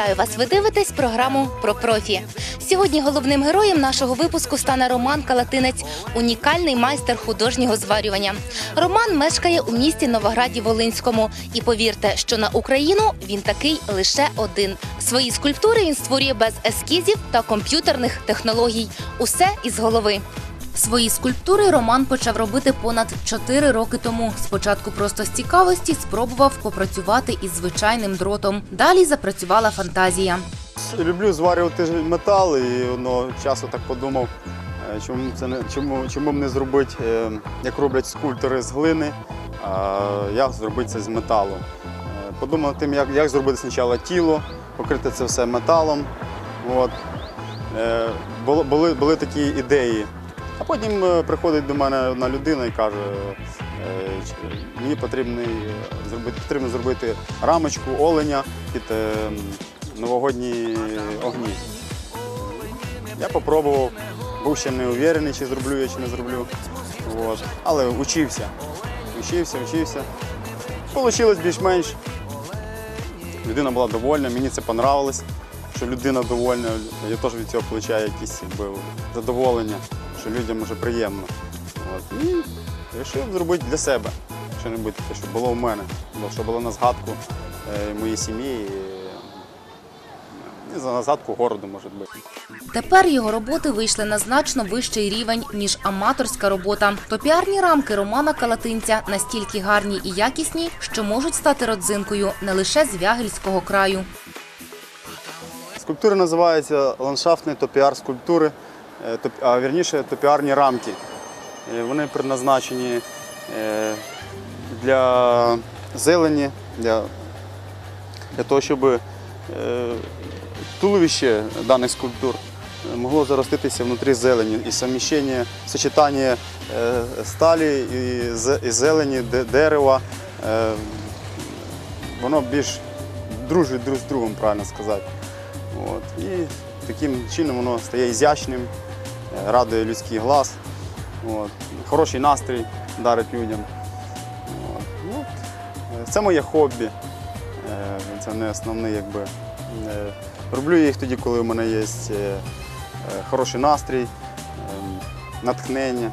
Вітаю вас! Ви дивитесь програму про профі. Сьогодні головним героєм нашого випуску стане Роман Калатинець, унікальний майстер художнього зварювання. Роман мешкає у місті Новограді Волинському. І повірте, що на Україну він такий лише один. Свої скульптури він створює без ескізів та комп'ютерних технологій. Усе із голови. Свої скульптури Роман почав робити понад 4 роки тому. Спочатку просто з цікавості спробував попрацювати із звичайним дротом. Далі запрацювала фантазія. Люблю зварювати метал і одного часу так подумав, е, чому це не чому, чому б не зробити, е, як роблять скульптори з глини, а як зробити це з металу. Е, Подумав тим, як, як зробити спочатку тіло, покрити це все металом. От. Були, були, були такі ідеї. А потім е, приходить до мене одна людина і каже, е, мені потрібно зробити, потрібно зробити рамочку оленя під е, новогодні огні. Я спробував, був ще не уверений, чи зроблю я, чи не зроблю. Але учився. Учився, учився. Получилось більш-менш. Людина була довольна, мені це понравилось, що людина довольна. Я теж від цього отримую якісь задоволення, що людям вже приємно. От. І вирішив зробити для себе щось таке, щоб було в мене, щоб було на згадку е, моєї сім'ї. І, за на згадку городу, може бути. Тепер його роботи вийшли на значно вищий рівень ніж аматорська робота. Топіарні рамки Романа Калатинця настільки гарні і якісні, що можуть стати родзинкою не лише з Вягельського краю. Скульптури називаються ландшафтні топіар скульптури, а вірніше топіарні рамки. Е, Вони предназначені е, для зелені, для, для того, щоб е, туловище даних скульптур е, могло зароститися внутрі зелені і суміщення, сочетання е, сталі і зелені, дерева. е, Воно більш дружить друг з другом, правильно сказати. От. І таким чином воно стає ізящним, е, радує людський глаз. От. Хороший настрій дарить людям. От. Ну, е, це моє хобі. Е, Це не основний, якби. Е, Роблю їх тоді, коли у мене є хороший настрій, е, натхнення.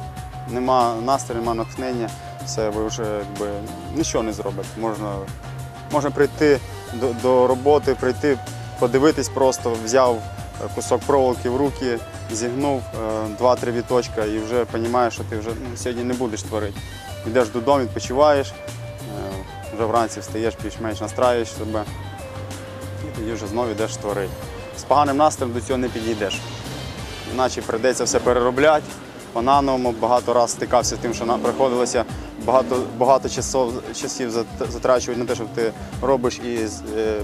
Нема настрою, нема натхнення, все, ви вже якби, нічого не зробите. Можна, можна прийти до, до роботи, прийти подивитись просто, взяв кусок проволоки в руки, зігнув е, два-три віточка і вже розумієш, що ти вже ну, сьогодні не будеш творити. Йдеш додому, відпочиваєш, е, вже вранці встаєш, більш-менш настраюєш себе і тоді вже знову йдеш творити. З поганим настроєм до цього не підійдеш. Іначе прийдеться все переробляти. По-нановому багато разів стикався з тим, що нам приходилося багато, багато часов, часів затрачувати на те, що ти робиш і е,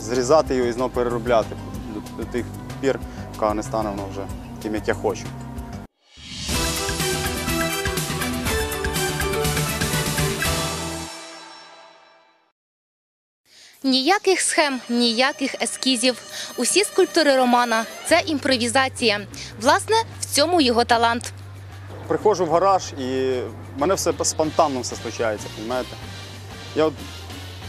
зрізати його і знову переробляти до тих пір, поки не стане воно вже таким, як я хочу. Ніяких схем, ніяких ескізів. Усі скульптури Романа це імпровізація. Власне, в цьому його талант. Приходжу в гараж і в мене все спонтанно все случається, розумієте? Я от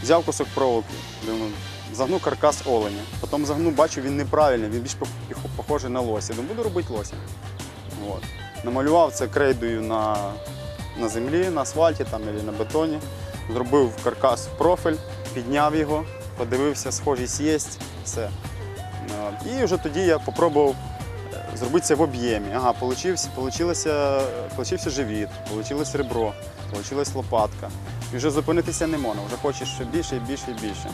взяв кусок проволоки, думаю, загну каркас оленя. Потім загну, бачу, він неправильний, він більш похожий на лося. Думаю, буду робити лося. От. Намалював це крейдою на, на землі, на асфальті там, або на бетоні. Зробив каркас в профіль, підняв його, подивився, схожість є, все. От. І вже тоді я спробував е, зробити це в об'ємі. Ага, получився, живіт, получилось ребро, получилась лопатка. І вже зупинитися не можна, вже хочеш ще більше і більше і більше.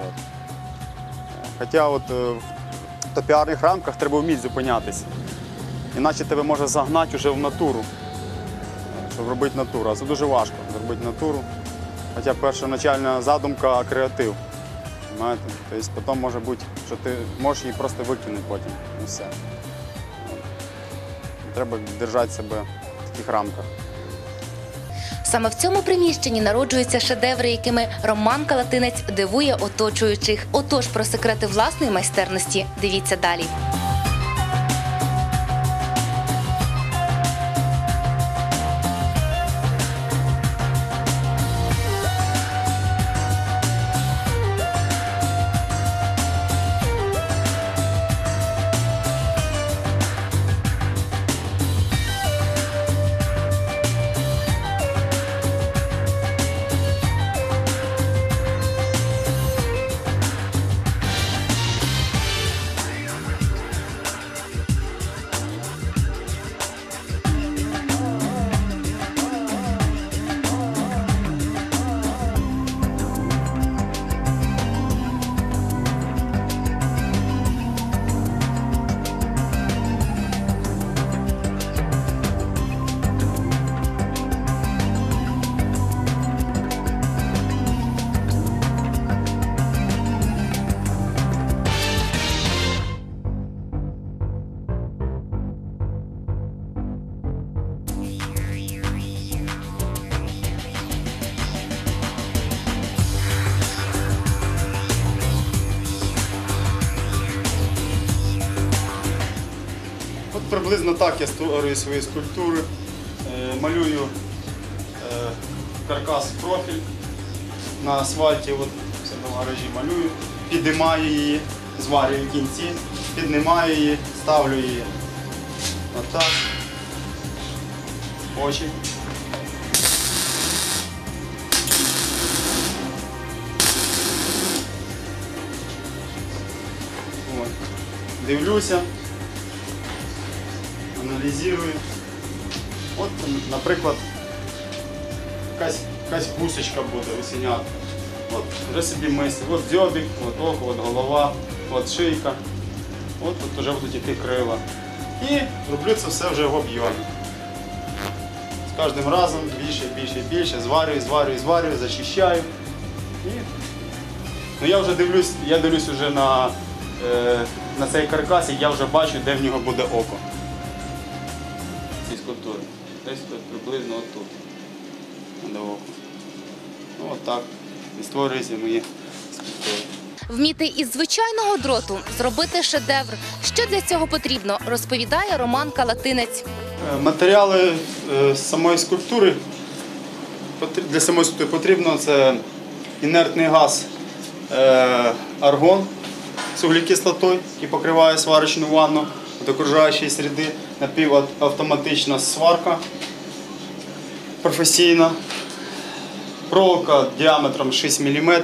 От. Хоча от е, в топіарних рамках треба вміти зупинятися. Іначе тебе може загнати вже в натуру, щоб робити натуру. А це дуже важко зробити натуру. Хоча першоначальна задумка креатив. Знаєте? Тобто потім може бути, що ти можеш її просто викинути потім. І все. Треба держати себе в таких рамках. Саме в цьому приміщенні народжуються шедеври, якими Роман Калатинець дивує оточуючих. Отож, про секрети власної майстерності дивіться далі. Приблизно так я створюю свої скульптури. Е, Малюю е, каркас профіль на асфальті, от в гаражі малюю, піднімаю її, зварюю кінці, піднімаю її, ставлю її. Отак. Очі. Дивлюся, аналізую. От, наприклад, якась, якась гусочка буде осінята. От, вже собі мислю. От дзьобик, от око, от голова, от шийка. От тут вже будуть йти крила. І роблю це все вже в об'ємі. З кожним разом більше, більше, більше, зварюю, зварюю, зварюю, зачищаю. І Ну я вже дивлюсь, я дивлюсь вже на, е, на цей каркас і я вже бачу, де в нього буде око. Десь тут приблизно отут. Де око. Ну отак. І створюються мої скульптури. Вміти із звичайного дроту зробити шедевр. Що для цього потрібно, розповідає Роман Калатинець. Е, Матеріали е, самої скульптури для самої скульптури потрібно це інертний газ е, аргон з вуглекислотою, який покриває сварочну ванну від окружаючої середи, напівавтоматична сварка професійна, проволока діаметром 6 мм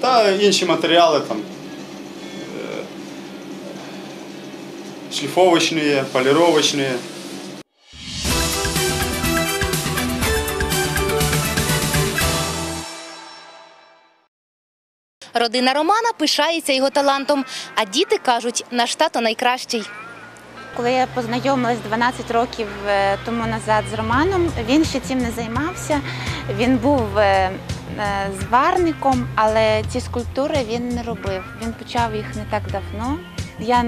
та інші матеріали там шліфовочні, поліровочні. Родина Романа пишається його талантом, а діти кажуть, наш тато найкращий. Коли я познайомилась 12 років е, тому назад з Романом, він ще цим не займався. Він був е, е, зварником, але ці скульптури він не робив. Він почав їх не так давно. Я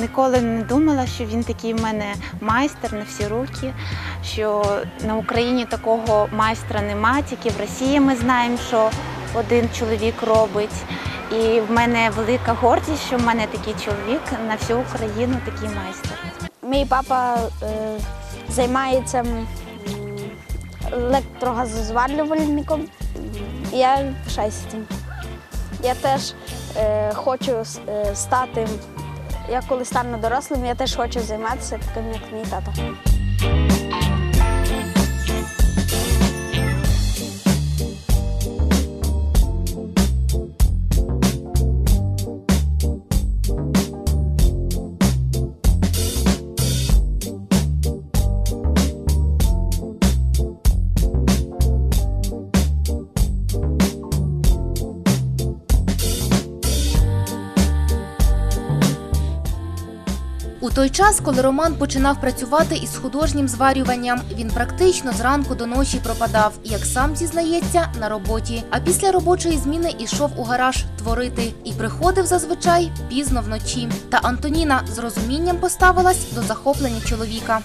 ніколи не думала, що він такий в мене майстер на всі руки, що на Україні такого майстра нема, тільки в Росії ми знаємо, що один чоловік робить. І в мене велика гордість, що в мене такий чоловік на всю Україну такий майстер. Мій папа е, займається м, електрогазозварювальником. І Я пишаюся. Я теж е, хочу е, стати, я коли стану дорослим, я теж хочу займатися таким, як мій тато. У той час, коли Роман починав працювати із художнім зварюванням, він практично зранку до ночі пропадав, як сам зізнається, на роботі. А після робочої зміни ішов у гараж творити і приходив зазвичай пізно вночі. Та Антоніна з розумінням поставилась до захоплення чоловіка.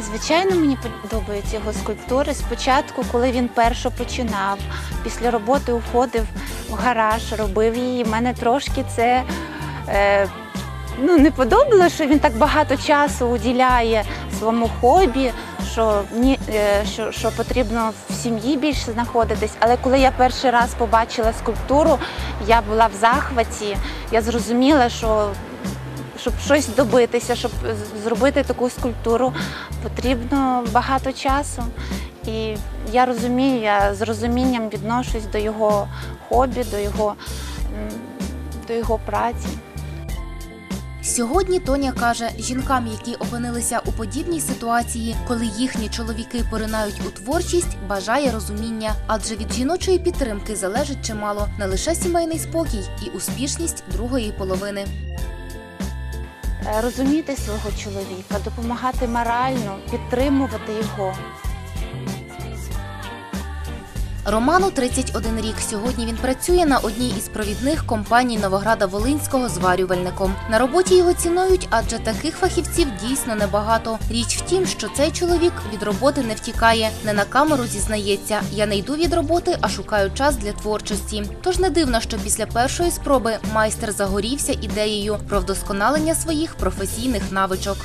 Звичайно, мені подобаються його скульптури. Спочатку, коли він перше починав, після роботи уходив в гараж, робив її. Мене трошки це е, ну, не подобалося, що він так багато часу уділяє своєму хобі, що, ні, е, що, що потрібно в сім'ї більше знаходитись. Але коли я перший раз побачила скульптуру, я була в захваті. Я зрозуміла, що щоб щось добитися, щоб зробити таку скульптуру, потрібно багато часу. І я розумію, я з розумінням відношусь до його хобі, до його, до його праці. Сьогодні Тоня каже, жінкам, які опинилися у подібній ситуації, коли їхні чоловіки поринають у творчість, бажає розуміння, адже від жіночої підтримки залежить чимало не лише сімейний спокій і успішність другої половини. Е, Розуміти свого чоловіка, допомагати морально, підтримувати його. Роману 31 рік. Сьогодні він працює на одній із провідних компаній Новограда Волинського зварювальником. На роботі його цінують, адже таких фахівців дійсно небагато. Річ в тім, що цей чоловік від роботи не втікає, не на камеру зізнається. Я не йду від роботи, а шукаю час для творчості. Тож не дивно, що після першої спроби майстер загорівся ідеєю про вдосконалення своїх професійних навичок.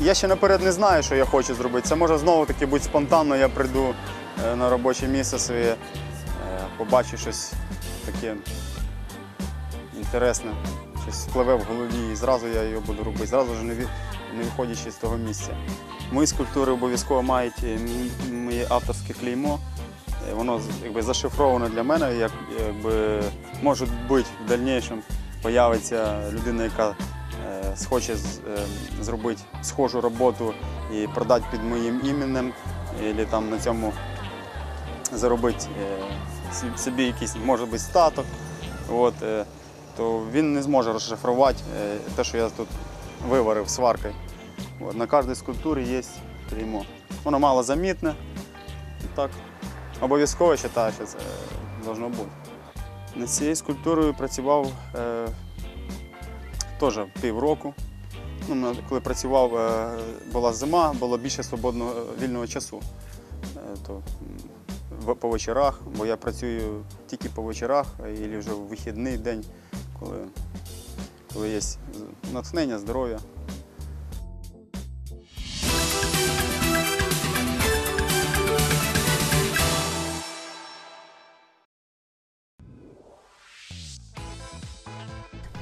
Я ще наперед не знаю, що я хочу зробити. Це може знову таки бути спонтанно. Я прийду на робоче місце своє, е, побачу щось таке інтересне, щось спливе в голові, і зразу я його буду робити, зразу ж не, виходячи з того місця. Мої скульптури обов'язково мають е, моє авторське клеймо. Е, Воно якби, зашифроване для мене, як, якби, може бути в дальнішому появиться людина, яка е, схоче з- е, зробити схожу роботу і продати під моїм іменем, або там на цьому заробити е, собі якийсь, може бути, статок. От, е, то він не зможе розшифрувати е, те, що я тут виварив сваркою. От, на кожній скульптурі є клеймо. Воно мало замітне. Так, обов'язково вважаю, що це повинно бути. Над цією скульптурою працював е, теж півроку. Ну, коли працював, е, була зима, було більше свободного вільного часу. Е, то, по вечорах, бо я працюю тільки по вечорах, або вже в вихідний день, коли, коли є натхнення, здоров'я.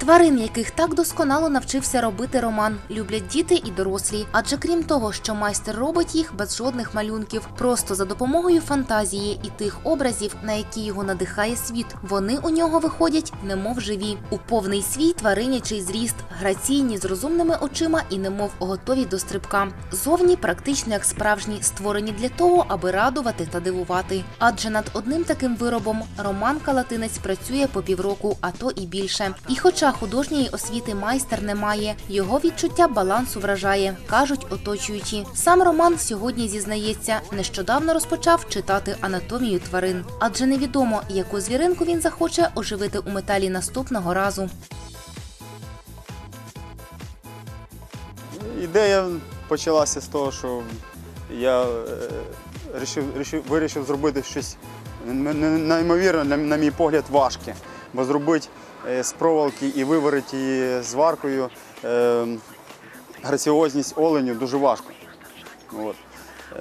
Тварин, яких так досконало навчився робити Роман, люблять діти і дорослі. Адже крім того, що майстер робить їх без жодних малюнків, просто за допомогою фантазії і тих образів, на які його надихає світ, вони у нього виходять, немов живі, у повний свій тваринячий зріст, граційні з розумними очима і немов готові до стрибка. Зовні практично як справжні, створені для того, аби радувати та дивувати. Адже над одним таким виробом Роман Калатинець працює по півроку, а то і більше. І хоча художньої освіти майстер не має, його відчуття балансу вражає, кажуть оточуючі. Сам Роман сьогодні зізнається, нещодавно розпочав читати анатомію тварин, адже невідомо, яку звіринку він захоче оживити у металі наступного разу. Ідея почалася з того, що я е, рішив, рішив, вирішив зробити щось не- не- неймовірно, на, мій погляд, важке. Бо зробити з проволоки і виварити її зваркою е, граціозність оленю дуже важко. От.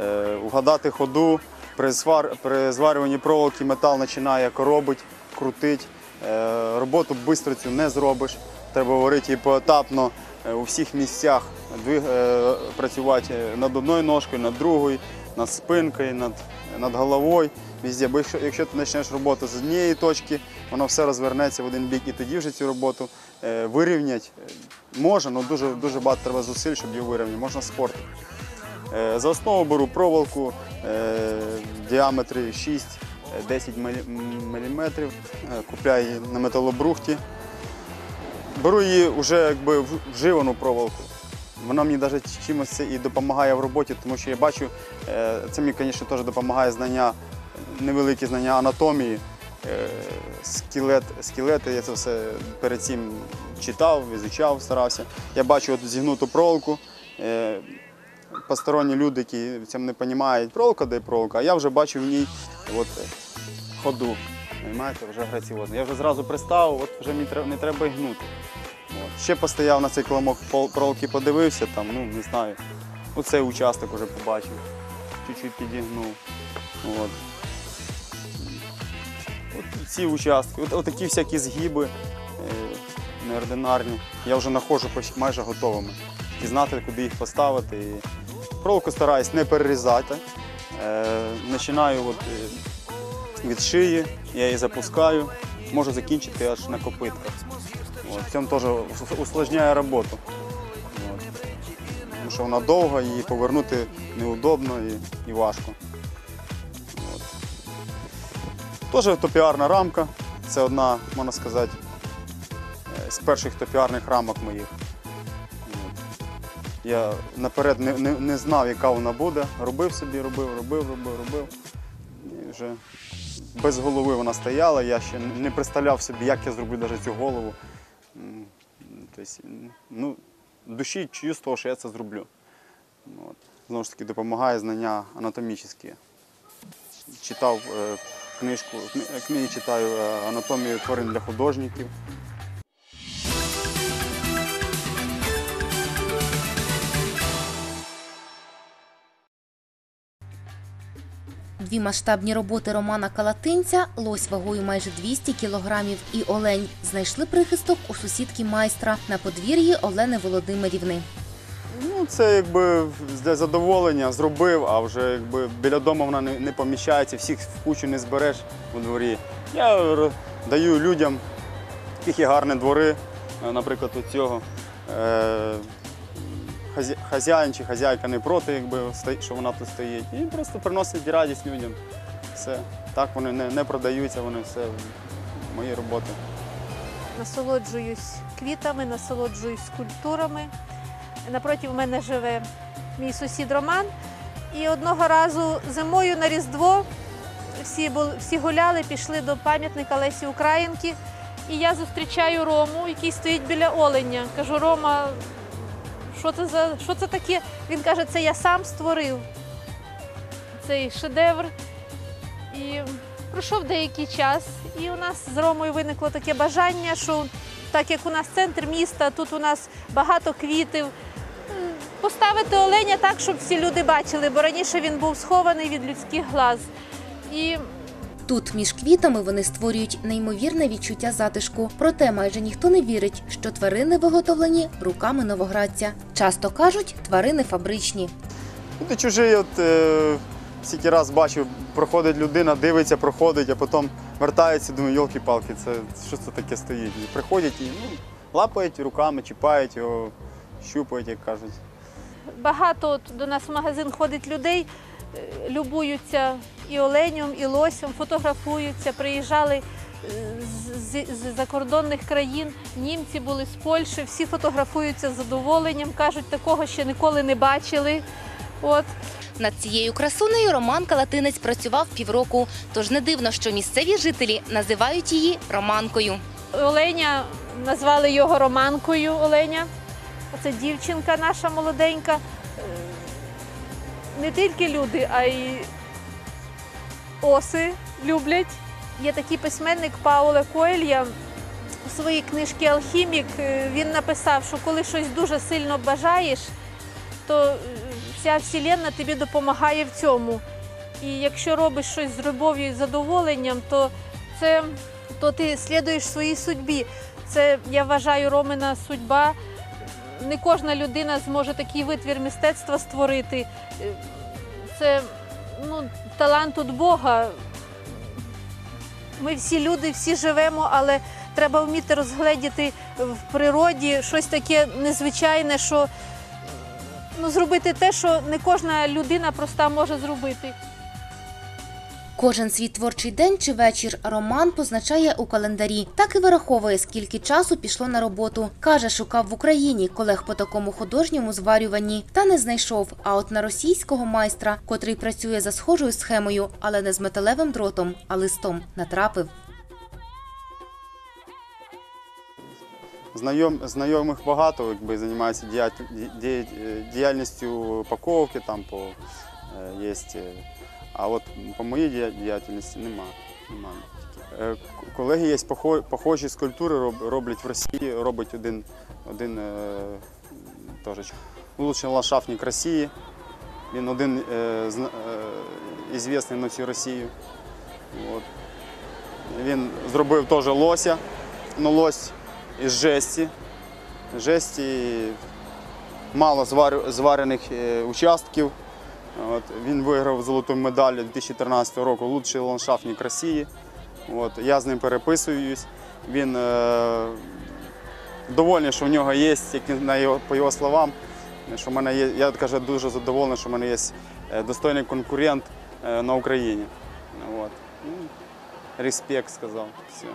Е, угадати ходу, при, свар, при зварюванні проволоки метал починає коробить, крутить. Е, роботу швидко цю не зробиш. Треба варити її поетапно е, у всіх місцях, е, працювати над одною ножкою, над другою, над спинкою, над, над головою. Везде. Бо якщо, якщо ти почнеш роботу з однієї точки, воно все розвернеться в один бік, і тоді вже цю роботу е, вирівняти е, може, але дуже, дуже багато треба зусиль, щоб її вирівняти. Можна спортити. Е, За основу беру проволоку діаметрі 6-10 мм. Купляю її на металобрухті. Беру її вже якби вживану проволоку. Вона мені навіть чимось і допомагає в роботі, тому що я бачу, е, це мені, звісно, теж допомагає знання, невеликі знання анатомії, скелет, скелети. Я це все перед цим читав, визучав, старався. Я бачу от зігнуту проволоку. е, Посторонні люди, які цьому не розуміють, проволока де проволока, а я вже бачу в ній от, е, ходу. Понимаєте, вже граціозно. Я вже зразу приставив, от вже мені не треба гнути. От. Ще постояв на цей кламок проволоки, подивився, там, ну не знаю. Оцей участок вже побачив. Чуть-чуть підігнув. От. Ці участки, от, от всякі згиби е, неординарні. Я вже знаходжу майже готовими. І знати, куди їх поставити. І проволоку стараюсь не перерізати. Е, починаю е, від шиї, я її запускаю, можу закінчити аж на копитках. От, цьому теж усложняє роботу. От. Тому що вона довга, її повернути неудобно і важко. Теж топіарна рамка. Це одна, можна сказати, е, з перших топіарних рамок моїх. Я наперед не, не, не знав, яка вона буде. Робив собі, робив, робив, робив, робив. І вже без голови вона стояла, я ще не представляв собі, як я зроблю навіть цю голову. Тобто, ну, душі того, що я це зроблю. От. Знову ж таки, допомагає знання анатомічні. Читав е, книжку, книги читаю е, анатомію тварин для художників. Дві масштабні роботи Романа Калатинця, лось вагою майже 200 кілограмів і олень знайшли прихисток у сусідки майстра на подвір'ї Олени Володимирівни. Ну, це якби для задоволення зробив, а вже якби біля дому вона не, не поміщається, всіх в кучу не збереш у дворі. Я даю людям, яких є гарні двори, е, наприклад, у цього. Е, хазяїн чи хазяйка не проти, якби, що вона тут стоїть. І просто приносить радість людям. Все. Так вони не, не продаються, вони все мої роботи. насолоджуюсь квітами, насолоджуюсь скульптурами. Напроти мене живе мій сусід Роман. І одного разу зимою на Різдво всі, всі гуляли, пішли до пам'ятника Лесі Українки. І я зустрічаю Рому, який стоїть біля оленя. Кажу, Рома, що це, за, що це таке? Він каже, це я сам створив цей шедевр. І пройшов деякий час, і у нас з Ромою виникло таке бажання, що так як у нас центр міста, тут у нас багато квітів, поставити оленя так, щоб всі люди бачили, бо раніше він був схований від людських глаз. І Тут між квітами вони створюють неймовірне відчуття затишку. Проте майже ніхто не вірить, що тварини виготовлені руками новоградця. Часто кажуть, тварини фабричні. Ну, ти чужий, от е, стільки раз бачив, проходить людина, дивиться, проходить, а потім вертається, думаю, йолки-палки, це що це таке стоїть? І приходять і ну, лапають руками, чіпають його, щупають, як кажуть. Багато от до нас в магазин ходить людей, е, любуються і оленем, і лосем, фотографуються, приїжджали е, з, з, з закордонних країн. Німці були з Польщі, всі фотографуються з задоволенням, кажуть, такого ще ніколи не бачили. От. Над цією красунею Роман Калатинець працював півроку, тож не дивно, що місцеві жителі називають її Романкою. Оленя назвали його Романкою Оленя. Це дівчинка наша молоденька. Е, Не тільки люди, а й оси люблять. Є такий письменник Пауле Коелья. У своїй книжці Алхімік е, він написав, що коли щось дуже сильно бажаєш, то е, вся вселенна тобі допомагає в цьому. І якщо робиш щось з любов'ю і задоволенням, то це то ти слідуєш своїй судьбі. Це я вважаю Ромина судьба. Не кожна людина зможе такий витвір мистецтва створити. Е, Це ну, талант від Бога. Ми всі люди, всі живемо, але треба вміти розгледіти в природі щось таке незвичайне, що ну, зробити те, що не кожна людина проста може зробити. Кожен свій творчий день чи вечір Роман позначає у календарі, так і вираховує, скільки часу пішло на роботу. Каже, шукав в Україні колег по такому художньому зварюванні, та не знайшов. А от на російського майстра, котрий працює за схожою схемою, але не з металевим дротом, а листом, натрапив. Знайом, знайомих багато, якби займаються дія- діяльністю упаковки, там по е, є. А от по моїй діяльності немає. Нема. Е, Колеги є похожі скульптури, роблять в Росії, робить один, один е, теж улучшений ландшафтник Росії. Він один е, е, на всю Росію. От. Він зробив теж лося, ну лось із жесті. Жесті мало зварених участків. От, він виграв золоту медаль 2013 року Лучший ландшафтник Росії. От, я з ним переписуюсь. Він е, довольний, що в нього є, на його, по його словам, що в мене є, я каже, дуже задоволений, що в мене є е, достойний конкурент е, на Україні. От. Ну, респект сказав. Все.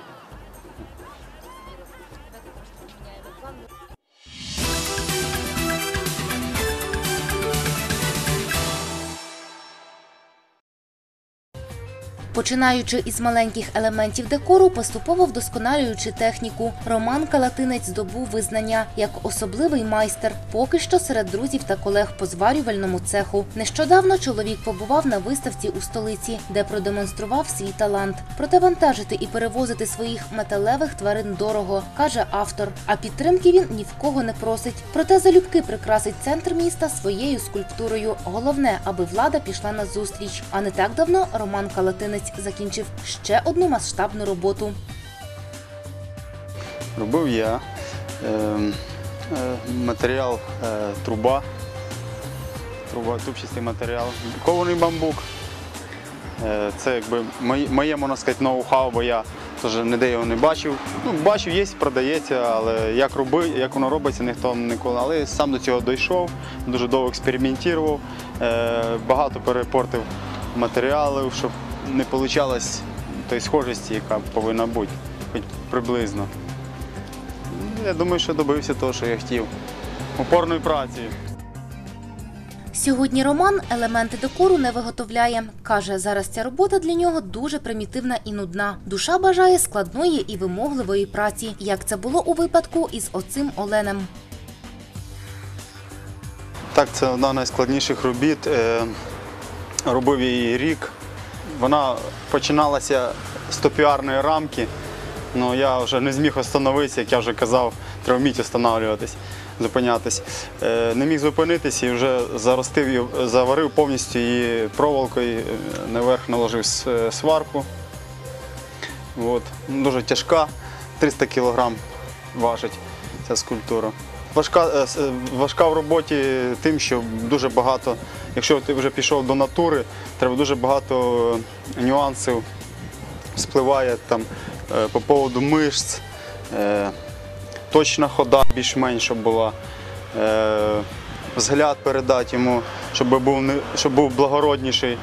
Починаючи із маленьких елементів декору, поступово вдосконалюючи техніку, Роман Калатинець здобув визнання як особливий майстер, поки що серед друзів та колег по зварювальному цеху. Нещодавно чоловік побував на виставці у столиці, де продемонстрував свій талант. Проте вантажити і перевозити своїх металевих тварин дорого, каже автор. А підтримки він ні в кого не просить. Проте залюбки прикрасить центр міста своєю скульптурою. Головне, аби влада пішла на зустріч. А не так давно Роман Калатинець закінчив ще одну масштабну роботу. Робив я е, е, матеріал е, труба, труба, трубчастий матеріал, кований бамбук. Е, це якби моє, сказати, ноу-хау, бо я теж ніде його не бачив. Ну, бачив, є, продається, але як, роби, як воно робиться, ніхто ніколи. Але сам до цього дійшов, дуже довго експериментував, багато перепортив матеріалів, щоб не вийшло тої схожості, яка повинна бути, хоч приблизно. Я думаю, що добився того, що я хотів. Упорної праці. Сьогодні Роман елементи декору не виготовляє. Каже, зараз ця робота для нього дуже примітивна і нудна. Душа бажає складної і вимогливої праці, як це було у випадку із оцим Оленем. Так, це одна з найскладніших робіт. Е, Робив її рік. Вона починалася з топіарної рамки. Ну, я вже не зміг остановитися, як я вже казав, треба вміти останавливатись, зупинятись. Е, Не міг зупинитись і вже заростив її, заварив повністю її проволокою, е, наверх наложив е, сварку. От. Ну, Дуже тяжка, 300 кг важить ця скульптура. Важка, важка в роботі тим, що дуже багато, якщо ти вже пішов до натури, треба дуже багато е, нюансів спливає там е, по поводу мишць, е, точна хода більш-менш щоб була, взгляд передати йому, щоб був, щоб був благородніший.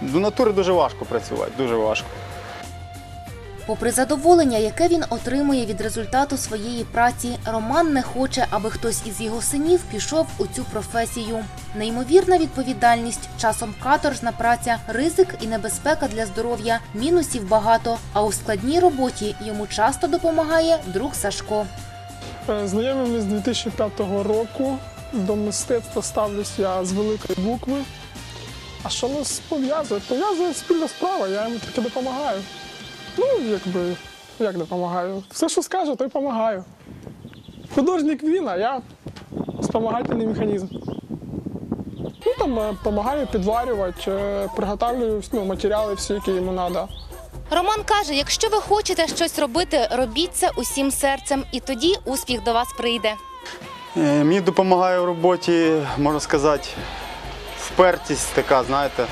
До натури дуже важко працювати, дуже важко. Попри задоволення, яке він отримує від результату своєї праці, Роман не хоче, аби хтось із його синів пішов у цю професію. Неймовірна відповідальність, часом каторжна праця, ризик і небезпека для здоров'я, мінусів багато. А у складній роботі йому часто допомагає друг Сашко. Е, Знайомий ми з 2005 року. До мистецтва ставлюсь я з великої букви. А що нас пов'язує? Пов'язує спільна справа, я йому тільки допомагаю. Ну, якби, як допомагаю? Все, що скаже, то й допомагаю. Художник він, а я спомагательний механізм. Ну, там допомагаю підварювати, е, приготовлюю ну, матеріали всі, які йому треба. Роман каже: якщо ви хочете щось робити, робіть це усім серцем, і тоді успіх до вас прийде. Е, Мені допомагає в роботі, можна сказати, впертість така, знаєте.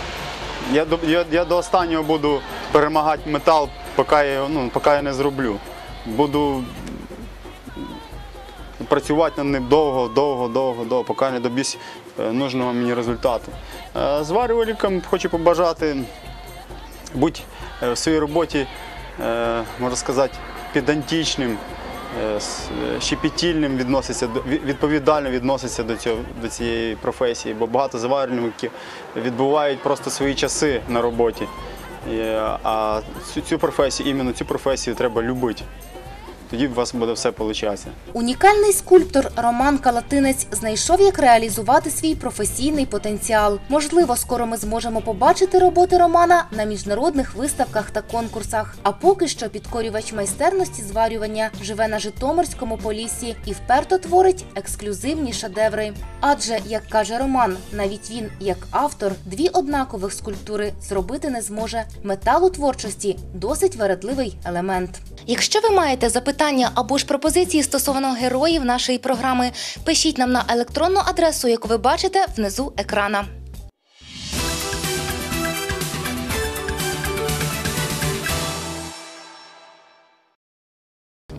Я до, я, я до останнього буду перемагати метал, поки я, ну, поки я не зроблю. Буду працювати над ним довго, довго, довго, довго, поки не доб'юсь е, нужного мені результату. Е, Зварювальникам хочу побажати бути е, в своїй роботі, можна сказати, педантичним, щепетільним відноситься, відповідально відноситься до, цього, до цієї професії, бо багато зварювальників відбувають просто свої часи на роботі. А цю професію, іменно цю професію треба любити. Тоді у вас буде все получатися. Унікальний скульптор Роман Калатинець знайшов, як реалізувати свій професійний потенціал. Можливо, скоро ми зможемо побачити роботи Романа на міжнародних виставках та конкурсах. А поки що підкорювач майстерності зварювання живе на Житомирському полісі і вперто творить ексклюзивні шедеври. Адже, як каже Роман, навіть він, як автор, дві однакових скульптури зробити не зможе. Метал у творчості досить вередливий елемент. Якщо ви маєте запитання або ж пропозиції стосовно героїв нашої програми, пишіть нам на електронну адресу, яку ви бачите внизу екрана.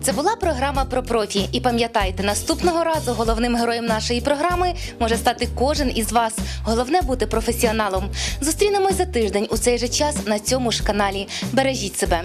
Це була програма про профі. І пам'ятайте, наступного разу головним героєм нашої програми може стати кожен із вас. Головне бути професіоналом. Зустрінемось за тиждень у цей же час на цьому ж каналі. Бережіть себе.